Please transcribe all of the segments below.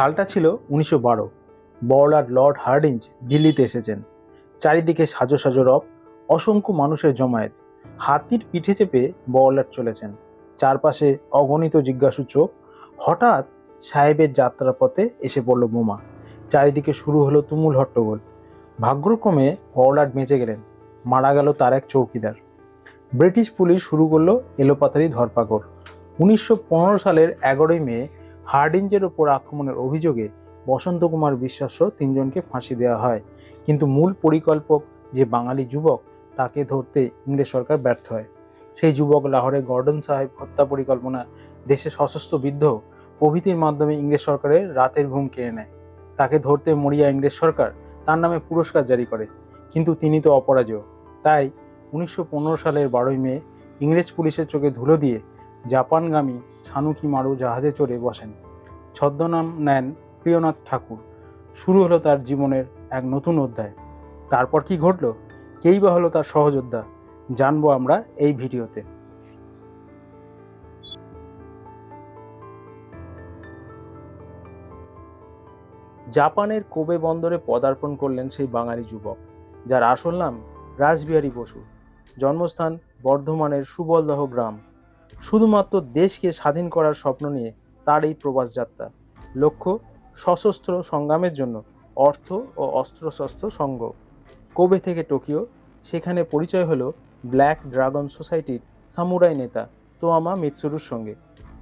সালটা ছিল উনিশশো বারো। বড়লাট লর্ড হার্ডিঞ্জ দিল্লিতে এসেছেন। চারিদিকে সাজো সাজো রব, অসংখ্য মানুষের জমায়েত। হাতির পিঠে চেপে বড়লাট চলেছেন। চারপাশে অগণিত জিজ্ঞাসু চোখ। হঠাৎ সাহেবের যাত্রার পথে এসে পড়ল বোমা। চারিদিকে শুরু হলো তুমুল হট্টগোল। ভাগ্যক্রমে বড়লাট বেঁচে গেলেন। মারা গেল তার এক চৌকিদার। ব্রিটিশ পুলিশ শুরু করল এলোপাতারি ধরপাকড়। উনিশশো পনেরো সালের এগারোই মে হার্ডিঞ্জের ওপর আক্রমণের অভিযোগে বসন্ত কুমার বিশ্বাস তিনজনকে ফাঁসি দেওয়া হয়। কিন্তু মূল পরিকল্পক যে বাঙালি যুবক, তাকে ধরতে ইংরেজ সরকার ব্যর্থ হয়। সেই যুবক লাহোরে গর্ডন সাহেব হত্যা পরিকল্পনা দেশে সশস্ত্র বিদ্রোহ প্রভৃতির মাধ্যমে ইংরেজ সরকারের রাতের ঘুম কেড়ে নেয়। তাকে ধরতে মরিয়া ইংরেজ সরকার তার নামে পুরস্কার জারি করে, কিন্তু তিনি তো অপরাজেয়। তাই উনিশশো পনেরো সালের বারোই মে ইংরেজ পুলিশের চোখে ধুলো দিয়ে জাপানগামী সানুকি মারু জাহাজে চড়ে বসেন। ছদ্মনাম নেন প্রিয়নাথ ঠাকুর। শুরু হলো তার জীবনের এক নতুন অধ্যায়। তারপর কি ঘটলো? কেই বা হলো তার সহযোদ্ধা? জানব আমরা এই ভিডিওতে। জাপানের কোবে বন্দরে পদার্পণ করলেন সেই বাঙালি যুবক, যার আসল নাম রাসবিহারী বসু। জন্মস্থান বর্ধমানের সুবলদহ গ্রাম। শুধুমাত্র দেশকে স্বাধীন করার স্বপ্ন নিয়ে তার এই প্রবাস যাত্রা। লক্ষ্য, সশস্ত্র সংগ্রামের জন্য অর্থ ও অস্ত্রশস্ত্র সংঘ কোবে থেকে টোকিও? সেখানে পরিচয় হলো ব্ল্যাক ড্রাগন সোসাইটির সামুরাই নেতা তোয়ামা মিৎসুরুর সঙ্গে।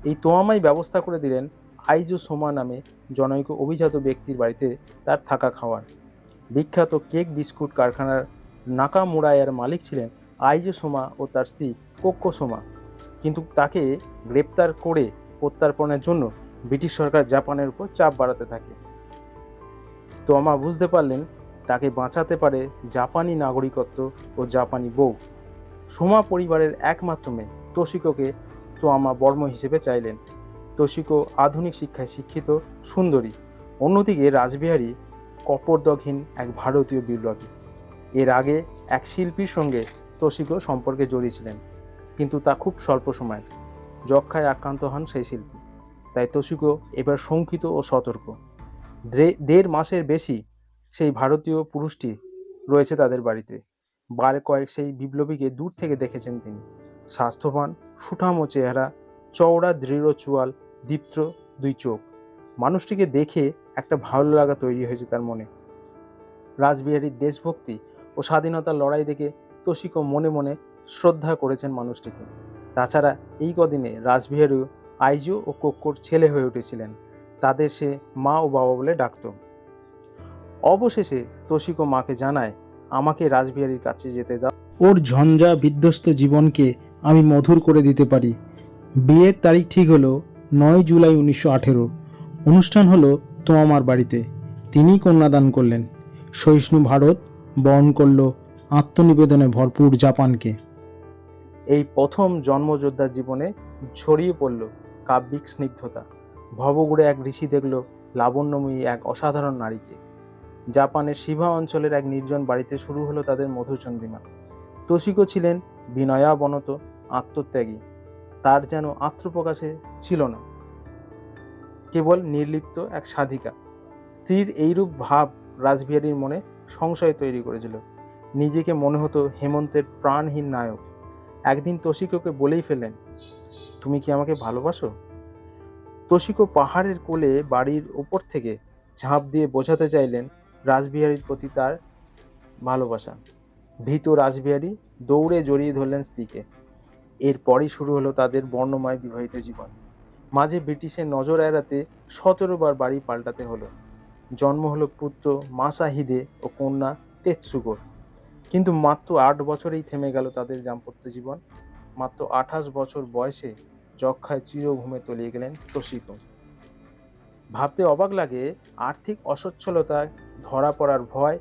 এই তোয়ামাই ব্যবস্থা করে দিলেন আইজো সোমা নামে জনৈক অভিজাত ব্যক্তির বাড়িতে তার থাকা খাওয়ার। বিখ্যাত কেক বিস্কুট কারখানার নাকামুরায়ার মালিক ছিলেন আইজো সোমা ও তার স্ত্রী কোক্কো সোমা। কিন্তু তাকে গ্রেপ্তার করে প্রত্যার্পণের জন্য ব্রিটিশ সরকার জাপানের উপর চাপ বাড়াতে থাকে। তোমা বুঝতে পারলেন, তাকে বাঁচাতে পারে জাপানি নাগরিকত্ব ও জাপানি বউ। সোমা পরিবারের একমাত্র মেয়ে, তোশিকোকে তোয়ামা বর্ম হিসেবে চাইলেন। তোশিকো আধুনিক শিক্ষায় শিক্ষিত, সুন্দরী। অন্যদিকে রাজবিহারী কপর্দকহীন এক ভারতীয় বিপ্লবী। এর আগে এক শিল্পীর সঙ্গে তোশিকো সম্পর্কে জড়িয়েছিলেন কিন্তু তা খুব স্বল্প সময়ের। যক্ষায় আক্রান্ত হন সেই শিল্পী। তাই তোশিকো এবার শঙ্কিত ও সতর্ক। দেড় মাসের বেশি সেই ভারতীয় পুরুষটি রয়েছে তাদের বাড়িতে। বার কয়েক সেই বিপ্লবীকে দূর থেকে দেখেছেন তিনি। স্বাস্থ্যবান, সুঠামো চেহারা, চওড়া, দৃঢ় চুয়াল, দীপ্ত দুই চোখ। মানুষটিকে দেখে একটা ভালো লাগা তৈরি হয়েছে তার মনে। রাসবিহারীর দেশভক্তি ও স্বাধীনতার লড়াই দেখে তোষিকো মনে মনে শ্রদ্ধা করেছেন মানুষটিকে। তাছাড়া এই কদিনে রাসবিহারীও আইজো ও কোক্কোর ছেলে হয়ে উঠেছিলেন। তাদের সে মা ও বাবা বলে ডাকত। অবশেষে তোষিকো মাকে জানায়, আমাকে রাসবিহারীর কাছে যেতে দাও। ওর ঝঞ্ঝা বিধ্বস্ত জীবনকে আমি মধুর করে দিতে পারি। বিয়ের তারিখ ঠিক হলো নয় জুলাই উনিশশো আঠেরো। অনুষ্ঠান হলো তোমার বাড়িতে। তিনি কন্যাদান করলেন। সহিষ্ণু ভারত বরণ করল আত্মনিবেদনে ভরপুর জাপানকে। এই প্রথম জন্মযোদ্ধার জীবনে ছড়িয়ে পড়ল কাব্যিক স্নিগ্ধতা। ভবগুড়ে এক ঋষি দেখল লাবণ্যময়ী এক অসাধারণ নারীকে। জাপানের শিভা অঞ্চলের এক নির্জন বাড়িতে শুরু হলো তাদের মধুচন্দ্রিমা। তোষিকো ছিলেন বিনয়াবনত আত্মত্যাগী। তার যেন আত্মপ্রকাশে ছিল না। কেবল নির্লিপ্ত এক সাধিকা। স্ত্রীর এইরূপ ভাব রাজবিহারীর মনে সংশয় তৈরি করেছিল। নিজেকে মনে হতো হেমন্তের প্রাণহীন নায়ক। একদিন তোষিকোকে বলেই ফেলেন তুমি কি আমাকে ভালোবাসো? তোষিকো পাহাড়ের কোলে বাড়ির ওপর থেকে ঝাঁপ দিয়ে বোঝাতে চাইলেন রাসবিহারীর প্রতি তার ভালোবাসা। ভীত রাসবিহারী দৌড়ে জড়িয়ে ধরলেন স্ত্রীকে। এরপরই শুরু হলো তাদের বর্ণময় বিবাহিত জীবন। মাঝে ব্রিটিশের নজর এড়াতে সতেরো বার বাড়ি পাল্টাতে হলো। জন্ম হলো পুত্র মাসাহিদে ও কন্যা তেৎসুগোর কিন্তু মাত্র আট বছরেই থেমে গেল তাদের দাম্পত্য জীবন। মাত্র আঠাশ বছর বয়সে যক্ষায় চিরঘুমে তলিয়ে গেলেন তোষিকো ভাবতে অবাক লাগে, আর্থিক অসচ্ছলতায় ধরা পড়ার ভয়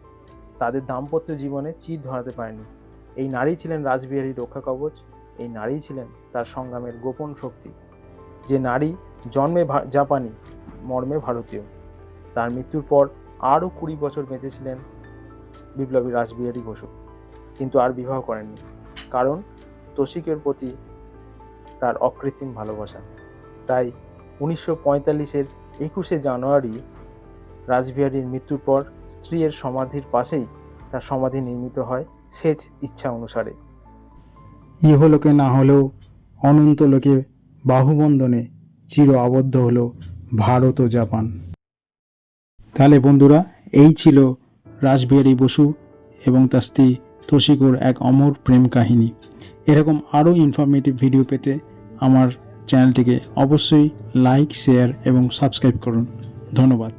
তাদের দাম্পত্য জীবনে চির ধরাতে পারেনি। এই নারী ছিলেন রাসবিহারীর রক্ষা কবচ, এই নারী ছিলেন তার সংগ্রামের গোপন শক্তি। যে নারী জন্মে জাপানি, মর্মে ভারতীয়। তার মৃত্যুর পর আরও কুড়ি বছর বেঁচেছিলেন বিপ্লবী রাসবিহারী বসু কিন্তু আর বিবাহ করেননি। কারণ তোষিকের প্রতি তার অকৃত্রিম ভালোবাসা। তাই উনিশশো পঁয়তাল্লিশের একুশে জানুয়ারি রাসবিহারীর মৃত্যুর পর স্ত্রীর সমাধির পাশেই তার সমাধি নির্মিত হয় সেচ ইচ্ছা অনুসারে। ইহলোকে না হলেও অনন্ত লোকে বাহুবন্ধনে চির আবদ্ধ হলো ভারত ও জাপান। তাহলে বন্ধুরা, এই ছিল রাসবিহারী বসু এবং তার স্ত্রী তোষিকোর এক অমর প্রেম কাহিনী। এরকম আরও ইনফরমেটিভ ভিডিও পেতে আমার চ্যানেলটিকে অবশ্যই লাইক শেয়ার এবং সাবস্ক্রাইব করুন। ধন্যবাদ।